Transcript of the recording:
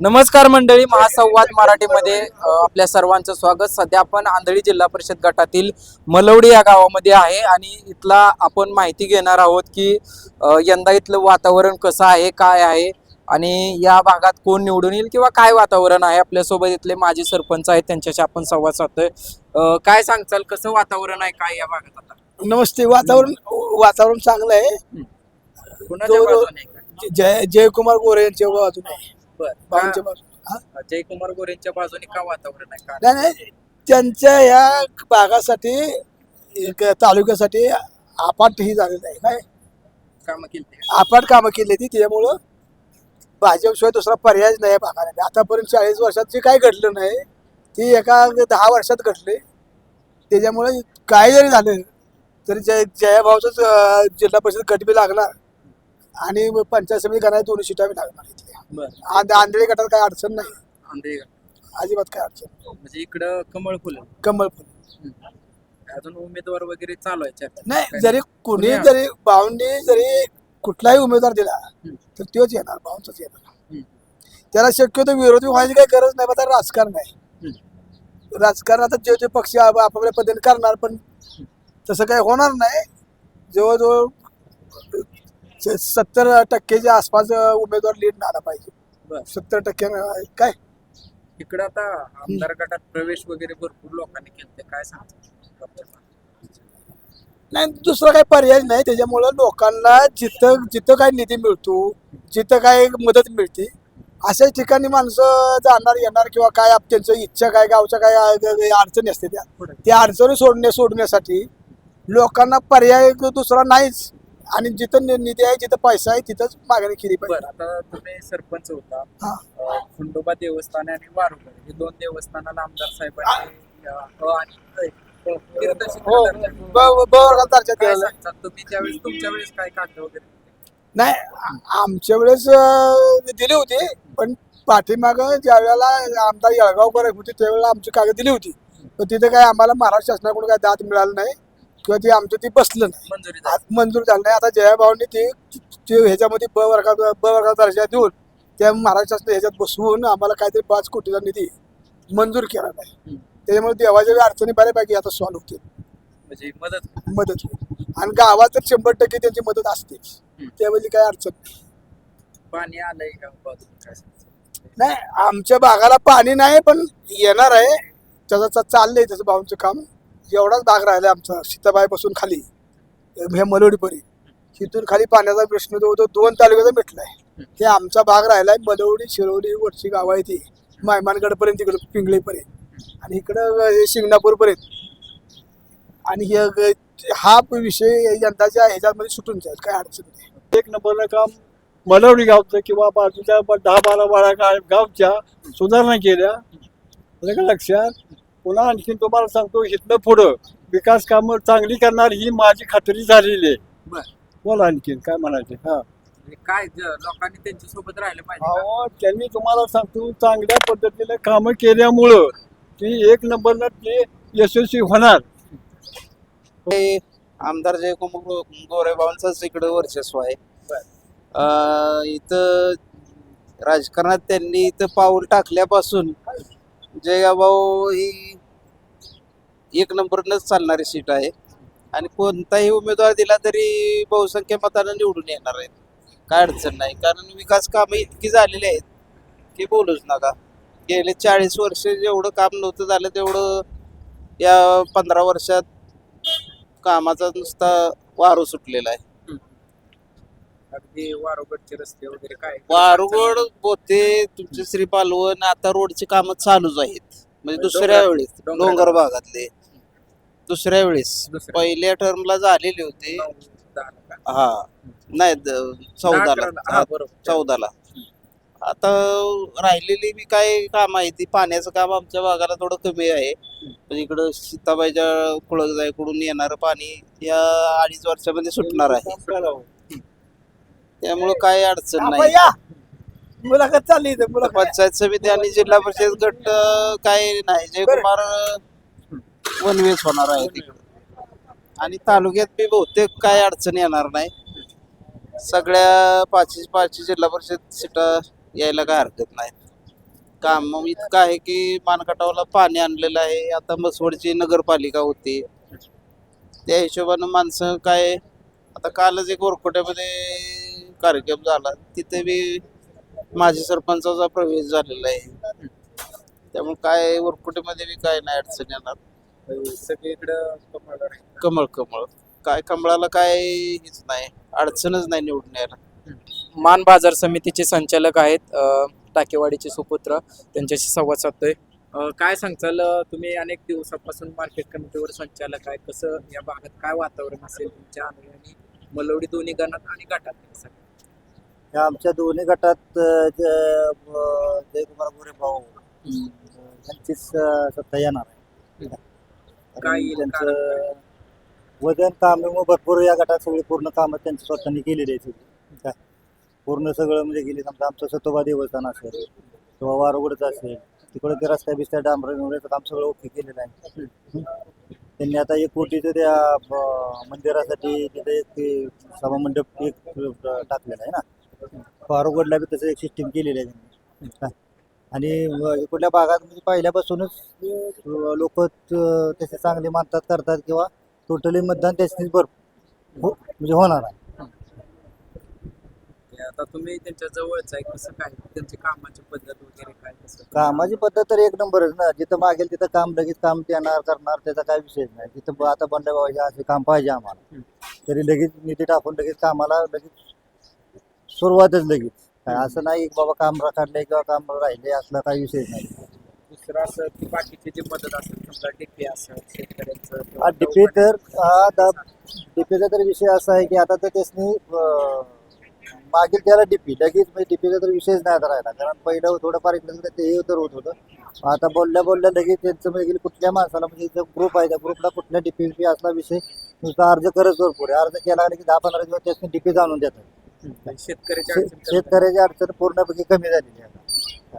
नमस्कार मंडळी महासंवाद मराठीमध्ये आपल्या सर्वांचं स्वागत. सध्या आपण आंधळी जिल्हा परिषद गटातील मलवडी या गावामध्ये आहे आणि इथला आपण माहिती घेणार आहोत की यंदा इथलं वातावरण कसं आहे काय आहे आणि या भागात कोण निवडून येईल किंवा काय वातावरण आहे? आपल्यासोबत इथले माजी सरपंच आहेत त्यांच्याशी आपण संवाद साधतोय. काय सांगचाल कसं वातावरण आहे काय या भागात आता? नमस्ते. वातावरण वातावरण चांगलं आहे. जयकुमार गोरे यांच्या. बाबांच्या बाजूने. जयकुमार गोरेंच्या बाजूने का वातावरण आहे? का नाही नाही त्यांच्या या भागासाठी एक तालुक्यासाठी आपाट ही झालेलं आहे काय कामं केली? आपाट कामं केली ती त्याच्यामुळं भाजपशिवाय दुसरा पर्यायच नाही भागाने आतापर्यंत चाळीस वर्षात जे काय घडलं नाही ती एका दहा वर्षात घडले. त्याच्यामुळे काय जरी झालं तरी जय जयाभाऊच जिल्हा परिषद गट बी लागणार. आणि पंचायत समिती गणाय दोन्ही सीटा बी लागणार बरं. आंध- आंधळी गटात काय अडचण नाही. आंधळी अजिबात काय अडचण. म्हणजे इकडं कमळ फुल. कमळ अजून उमेदवार वगैरे चालू आहे चर्चा नाही जरी कुणी कुणी- जरी भाऊंनी जरी कुठलाही उमेदवार दिला हम्म. तर तोच येणार भाऊंचाच येणार. हम्म. त्याला शक्यतो विरोधी व्हायची काही गरज नाही आता राजकारण आहे. राजकारण आता जे जे पक्ष आप- आपापल्या पद्धतीने करणार पण तसं काही होणार नाही. जवळजवळ सत्तर टक्केच्या आसपास उमेदवार लीड आला पाहिजे. सत्तर टक्के काय? इकडं आता आमदार गटात प्रवेश वगैरे भरपूर लोकांनी केले काय सांगतात नाही दुसरा काही पर्याय नाही. त्याच्यामुळं लोकांना जिथं जिथं काय निधी मिळतो जिथं काय मदत मिळते अशाच ठिकाणी माणसं जाणार येणार किंवा काय त्यांचं इच्छा काय गावच्या काय अडचणी असते त्या. त्या अडचणी सोडण्या सोडण्यासाठी लोकांना पर्याय दुसरा नाहीच. आणि जिथं निधी आहे जिथं पैसा आहे तिथंच मागणी केली बरं पाहिजे आता तुम्ही सरपंच होता हा. अं, खंडोबा देवस्थान आणि वारुगड हे दोन देवस्थानाला आमदार साहेबांनी अं, अ आणि अ, अ, तीर्थक्षेत्र हो दर्जा. ब- ब वर्गात दर्जा काय दिलेला आहे. सांगतात तुम्ही त्यावेळेस तुमच्या वेळेस काय वगैरे नाही आ- आमच्या वेळेस दिली होती पण पाठीमाग ज्या वेळेला आमदार येळगावकर होते त्यावेळेला आमची कागद दिली होती पण तिथे काय आम्हाला महाराष्ट्र शासनाकडून काय दाद मिळालं नाही किंवा ते आमचं ते बसलं नाही मंजुरी झाली. आज मंजूर झालं नाही आता जयाभाऊंनी ते ते ह्याच्यामध्ये ब वर्गात ब वर्गात दर्जा देऊन त्या महाराष्ट्र शासन ह्याच्यात बसवून आम्हाला काहीतरी पाच कोटीचा निधी मंजूर केला नाही. त्याच्यामुळे देवाच्या बी अडचणी बऱ्यापैकी आता सॉल्व्ह होतील म्हणजे मदत मदत होईल आणि गावात तर शंभर टक्के त्यांची मदत हम्म. त्यावेळी काय अडचण नाही. पाणी आलंय का बाजूला काय सांगतात? नाही आमच्या भागाला पाणी नाही पण येणार आहे त्याचं चा- चाललंय त्याचं भाऊंचं काम एवढाच भाग राहिला आमचा सीताबाईपासून खाली हे मलवडीपरी तिथून खाली पाण्याचा प्रश्न जो होतो दोन तालुक्याचा मिटलाय ते आमचा भाग राहिलाय मलवडी शिरोली वरची गाव आहे ती. मायमानगडपर्यंत तिकडं पिंगळीपर्यंत. आणि इकडं हे शिंगणापूरपर्यंत. आणि हे हा विषय यंदाच्या ह्याच्यामध्ये सुटून जाईल काय अडचण नाही. एक नंबरनं काम मलवडी गावचं किंवा बाजूच्या दहा बारा बारा गावच्या सुधारणा केल्या. म्हणजे का लक्षात? पुन्हा आणखीन तुम्हाला सांगतो इथनं पुढं विकास कामं चांगली करणार ही माझी खात्री झालेली आहे. बरं. बोला आणखीन काय म्हणायचे? हा. म्हणजे काय ज- लोकांनी त्यांच्यासोबत राहिलं पाहिजे का? अहो त्यांनी तुम्हाला सांगतो चांगल्या पद्धतीने कामं केल्यामुळं ती एक नंबरनं ते यशस्वी होणार. हे आमदार जयकुमार गोरेबाबांचाच इकडं वर्चस्व आहे. अं, इथं राजकारणात त्यांनी इथं पाऊल टाकल्यापासून जयभाऊ ही एक नंबरनंच चालणारी सीट आहे. आणि कोणताही उमेदवार दिला तरी बहुसंख्य मतानं निवडून येणार आहेत काय अडचण नाही. कारण विकास कामं इतकी झालेली आहेत की बोलूच नका. गेले चाळीस वर्ष जेवढं काम नव्हतं झालं तेवढं या पंधरा वर्षात कामाचा नुसता वारू सुटलेला आहे. अगदी वारोगडचे रस्ते वगैरे काय वारुगड बोते तुमचे श्री पालवण आता रोडची कामं चालूच आहेत म्हणजे दुसऱ्या डोंगरात- वेळेस. डोंगर भागातले दुसऱ्या वेळेस दुसऱ्या. पहिल्या टर्मला झालेले होते नऊ, दहा का? हा नाही द- दहा चौदाला अकराला. हा, हा, बरोबर चौदाला आता राहिलेली बी काय काम आहे ती पाण्याचं काम आमच्या भागाला थोडं कमी आहे पण इकडं सीताबाईच्या कुळकजाईकडून येणारं पाणी या अडीच वर्षामध्ये सुटणार आहे. त्यामुळं काय अडचण नाही. या. मुलाखत चालली इथं मुलाखत. पंचायत समिती आणि जिल्हा परिषद गट अं, काय नाही. जयकुमार वनवेच होणार आहे तिकडे. आणि तालुक्यात बी बहुतेक काय अडचण येणार नाही. सगळ्या पाचशे पाचशे जिल्हा परिषद सीटा यायला काय हरकत नाही. काम मग इतकं आहे की मानकाटावला पाणी आणलेलं आहे. आता मसवडची नगरपालिका होती. त्या हिशोबानं माणसं काय आता कालच एक वरकोट्यामध्ये कार्यक्रम झाला तिथे बी माजी सरपंचाचा प्रवेश झालेला आहे. त्यामुळे काय वरकोटेमध्ये बी काय नाही अडचण येणार. सगळीकडं कमळ कमळ काय कमळाला काय हेच नाही अडचणच नाही निवडून यायला मान बाजार समितीचे संचालक आहेत टाकेवाडीचे सुपुत्र. त्यांच्याशी संवाद साधतोय. अ, काय सांगचाल अ, तुम्ही अनेक दिवसापासून मार्केट कमिटीवर संचालक आहे. कसं या भागात काय वातावरण असेल तुमच्या अनुयायी? मलवडी दोन्ही गणात आणि गटात? या आमच्या दोन्ही गटात जयकुमार गोरे भाऊ अ, यांचीच अ, सत्ता येणार आहे. काय त्यांचं वजन कामे मग भरपूर या गटात सगळी पूर्ण कामं त्यांच्या स्वतःनी केलेली आहे सगळी. काय पूर्ण सगळं म्हणजे गेली समजा आमचं सतोबा देवस्थान असेल किंवा वारगुडच असेल तिकडे ते रस्त्या बिस्त्या डांबरे बिंबरेचं काम सगळं ओके केलेलं आहे. त्यांनी आता एक कोटीचं त्या मंदिरासाठी तिथे एक ते सभामंडप एक टाकलेलं आहे ना. फारुगडला बी तसं एक सिस्टीम केलेली आहे त्यांनी. काय. आणि व- इकडल्या भागात म्हणजे पहिल्यापासूनच लोक तसे चांगले मानतात करतात किंवा टोटली मतदान त्याचनीच भर हो म्हणजे होणार आहे. आता तुम्ही त्यांच्या जवळच आहे कसं काय? त्यांची कामाची पद्धत वगैरे काय कसं? कामाची पद्धत तर एक नंबरच ना. जिथं मागेल तिथं काम लगेच काम देणार करणार त्याचा काय विषय नाही. जिथं ब- आता बंड असे काम पाहिजे आम्हाला. तरी लगेच निधी टाकून लगेच कामाला लगेच सुरुवातच लगेच. काय असं नाही की बाबा काम काढले किंवा काम राहिले असला काही विषय नाही. दुसरं असं की बाकीची जी मदत असेल समजा डीपी असेल शेतकऱ्यांचं हा डीपी तर हा दा डीपीचा तर विषय असा आहे की आता तर त्यासनी अं, मागील त्याला डीपी लगेच म्हणजे डीपीचा तर विषयच नाही आता राहिला. कारण पहिलं थोडंफार इकडे तिकडे ते हे तर होत. होतं आता बोलल्या बोलल्या लगेच त्यांचं म्हणजे कुठल्या माणसाला म्हणजे जो ग्रुप आहे त्या ग्रुपला कुठल्या डीपी असला विषय नुसता अर्ज करत भरपूर आहे. अर्ज केला की दहा पंधरा दिवस त्यासनी डीपी जाणून देतात. शेतकऱ्याची अडचण पूर्णपैकी कमी झालेली आहे आता.